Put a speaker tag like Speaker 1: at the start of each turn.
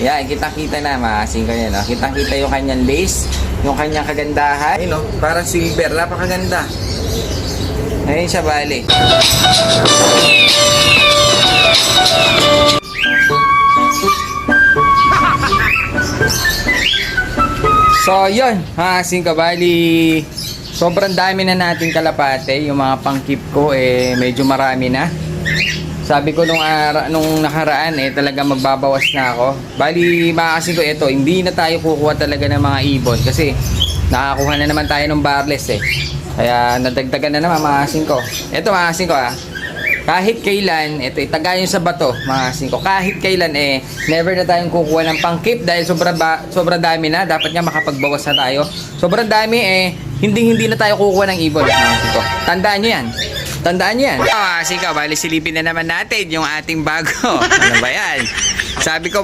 Speaker 1: Yan, kitang-kita na, maasin ko yan. Oh. Kitang-kita yung kanyang lace, yung kanyang kagandahan. Ayun, oh, parang silver, napakaganda. Ayun siya, bali. So, yun, maasin ko, bali. Sobrang dami na nating kalapate. Yung mga pangkip ko, eh, medyo marami na. Sabi ko nung, ara, nung nakaraan eh talaga magbabawas na ako. Bali makakasin ko ito, hindi na tayo kukuha talaga ng mga ibon kasi nakakuha na naman tayo ng barless eh. Kaya nadagdagan na naman makakasin ko. Ito makakasin ko ah. Kahit kailan, ito itagayon sa bato, makakasin ko. Kahit kailan eh, never na tayong kukuha ng pangkip dahil sobrang ba, sobrang dami na. Dapat nga makapagbawas na tayo. Sobrang dami eh, hindi hindi na tayo kukuha ng ibon. Makakasin ko. Tandaan nyo yan. Tandaan yan. Ah, sige, bali silipin na naman natin yung ating bago. Ano ba yan? Sabi ko,